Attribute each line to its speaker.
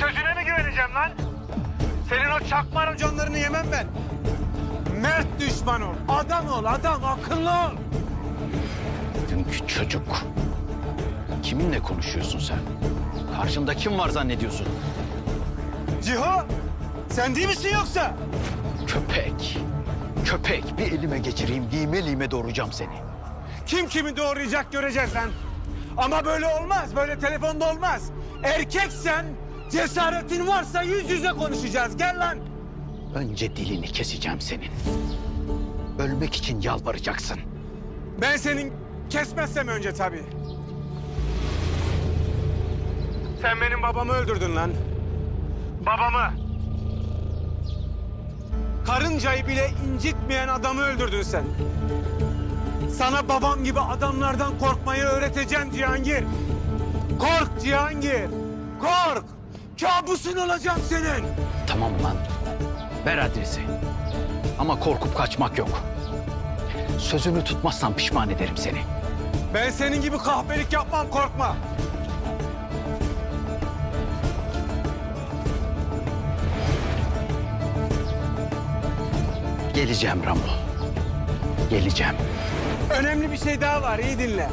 Speaker 1: sözüne mi güveneceğim lan? Senin o çakma raconlarını yemem ben. Mert düşman ol. Adam ol adam akıllı ol.
Speaker 2: Dünkü çocuk. Kiminle konuşuyorsun sen? Karşında kim var zannediyorsun?
Speaker 1: Ciho sen değil misin yoksa?
Speaker 2: Köpek. Köpek. Bir elime geçireyim, lime lime doğuracağım seni.
Speaker 1: Kim kimi doğrayacak göreceğiz lan. Ama böyle olmaz. Böyle telefonda olmaz. Erkeksen cesaretin varsa yüz yüze konuşacağız. Gel lan.
Speaker 2: Önce dilini keseceğim senin. Ölmek için yalvaracaksın.
Speaker 1: Ben senin kesmezsem önce tabii. Sen benim babamı öldürdün lan. Babamı. Karıncayı bile incitmeyen adamı öldürdün sen. Sana babam gibi adamlardan korkmayı öğreteceğim Cihangir. Kork Cihangir. Kork. Kabusun olacağım senin.
Speaker 2: Tamam lan. Ver adresi. Ama korkup kaçmak yok. Sözümü tutmazsan pişman ederim seni.
Speaker 1: Ben senin gibi kahpelik yapmam korkma.
Speaker 2: Geleceğim Ramo. Geleceğim.
Speaker 1: Önemli bir şey daha var iyi dinle.